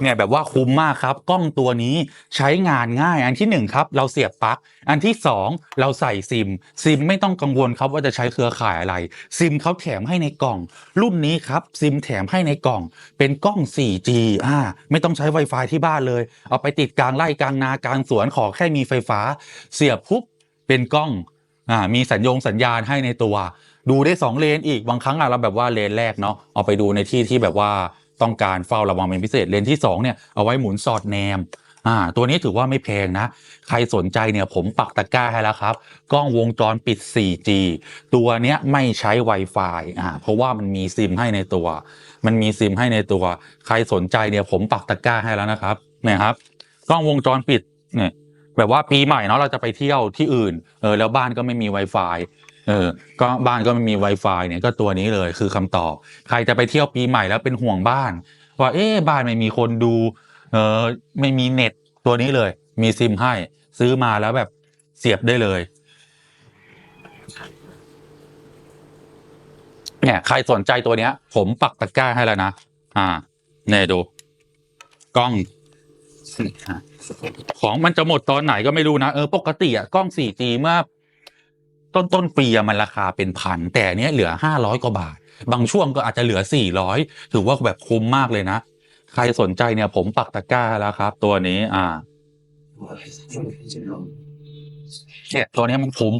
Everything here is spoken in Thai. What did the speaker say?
เนี่ยแบบว่าคุ้มมากครับกล้องตัวนี้ใช้งานง่ายอันที่หนึ่งครับเราเสียบปลั๊กอันที่สองเราใส่ซิม ซิมไม่ต้องกังวลครับว่าจะใช้เครือข่ายอะไร ซิมเขาแถมให้ในกล่อง รุ่นนี้ครับซิมแถมให้ในกล่อง เป็นกล้อง 4G อ่าไม่ต้องใช้ Wi-Fi ที่บ้านเลย เอาไปติดกลางไร่กลางนากลางสวนขอแค่มีไฟฟ้า เสียบปุ๊บเป็นกล้องอ่ามีสัญญงสัญญาณให้ในตัว ดูได้สองเลนอีกบางครั้งอะเราแบบว่าเลนแรกเนาะเอาไปดูในที่ที่แบบว่า ต้องการเฝ้าระวังเป็นพิเศษเลนที่สองเนี่ยเอาไว้หมุนสอดแนมอ่าตัวนี้ถือว่าไม่แพงนะ ใครสนใจเนี่ยผมปักตะกร้าให้แล้วครับ กล้องวงจรปิด 4G ตัวเนี้ยไม่ใช้ Wi-Fi อ่าเพราะว่ามันมีซิมให้ในตัว มันมีซิมให้ในตัว ใครสนใจเนี่ยผมปักตะกร้าให้แล้วนะครับเนี่ยครับ กล้องวงจรปิดเนี่ยแบบว่าปีใหม่เนาะเราจะไปเที่ยวที่อื่นเออแล้วบ้านก็ไม่มี Wi-Fi เออก็บ้านก็ไม่มี Wi-Fi เนี่ยก็ตัวนี้เลยคือคำตอบ ใครจะไปเที่ยวปีใหม่แล้วเป็นห่วงบ้าน ว่าเอ๊ะบ้านไม่มีคนดูเออไม่มีเน็ตตัวนี้เลย มีซิมให้ซื้อมาแล้วแบบเสียบได้เลย เนี่ยใครสนใจตัวเนี้ย ผมปักตะกร้าให้แล้วนะ อ่าเนี่ยดู กล้องของมันจะหมดตอนไหนก็ไม่รู้นะ เออ ปกติอะกล้อง 4G เมื่อ ต้นต้นปีอะมันราคาเป็นพันแต่เนี้ยเหลือ 500 กว่าบาท บางช่วงก็อาจจะเหลือ 400 ถือว่าแบบคุ้มมากเลยนะ ใครสนใจเนี่ยผมปักตะกร้าแล้วครับ ตัวนี้อ่าเนี่ยตัวนี้มันคุ้ม